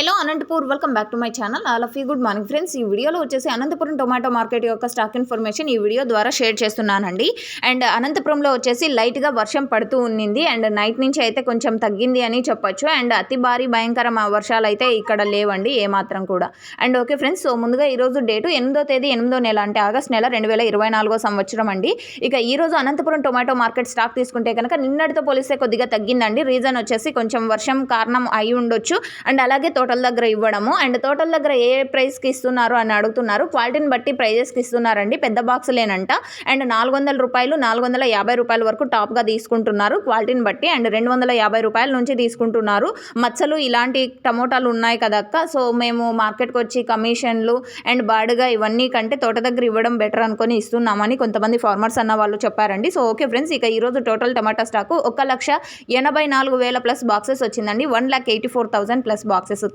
Hello Anantapur welcome back to my channel all of you good morning friends ఈ వీడియోలో వచ్చేసి Anantapuram tomato market యొక్క stock information ఈ video ద్వారా షేర్ చేస్తున్నానండి. అండ్ అనంతపురంలో వచ్చేసి లైట్గా వర్షం పడుతూ ఉన్నింది. అండ్ నైట్ నుంచి అయితే కొంచెం తగ్గింది అని చెప్పొచ్చు. అండ్ అతి భారీ భయంకర వర్షాలు అయితే ఇక్కడ లేవండి ఏమాత్రం కూడా. అండ్ ఓకే ఫ్రెండ్స్ సో ముందుగా ఈరోజు డేటు ఎనిమిదో తేదీ ఎనిమిదో నెల అంటే ఆగస్ట్ నెల రెండు వేల ఇరవై నాలుగో సంవత్సరం అండి. ఇక ఈరోజు అనంతపురం టొమాటో మార్కెట్ స్టాక్ తీసుకుంటే కనుక నిన్నటితో పోలిస్తే కొద్దిగా తగ్గిందండి. రీజన్ వచ్చేసి కొంచెం వర్షం కారణం అయి ఉండొచ్చు. అండ్ అలాగే తోటల దగ్గర ఇవ్వడము అండ్ తోటల దగ్గర ఏ ప్రైస్కి ఇస్తున్నారు అని అడుగుతున్నారు. క్వాలిటీని బట్టి ప్రైజెస్కి ఇస్తున్నారండి. పెద్ద బాక్సులేనంట. అండ్ నాలుగు వందల రూపాయలు నాలుగు వందల యాభై రూపాయల వరకు టాప్గా తీసుకుంటున్నారు క్వాలిటీని బట్టి అండ్ రెండు వందల యాభై రూపాయల నుంచి తీసుకుంటున్నారు. మచ్చలు ఇలాంటి టమోటాలు ఉన్నాయి కదక్క. సో మేము మార్కెట్కి వచ్చి కమిషన్లు అండ్ బాడుగా ఇవన్నీ కంటే తోట దగ్గర ఇవ్వడం బెటర్ అనుకొని ఇస్తున్నామని కొంతమంది ఫార్మర్స్ అన్న వాళ్ళు చెప్పారండి. సో ఓకే ఫ్రెండ్స్ ఇక ఈరోజు టోటల్ టమాటా స్టాకు ఒక లక్ష ఎనభై నాలుగు వేల ప్లస్ బాక్సెస్ వచ్చిందండి. One lakh eighty four thousand plus boxes.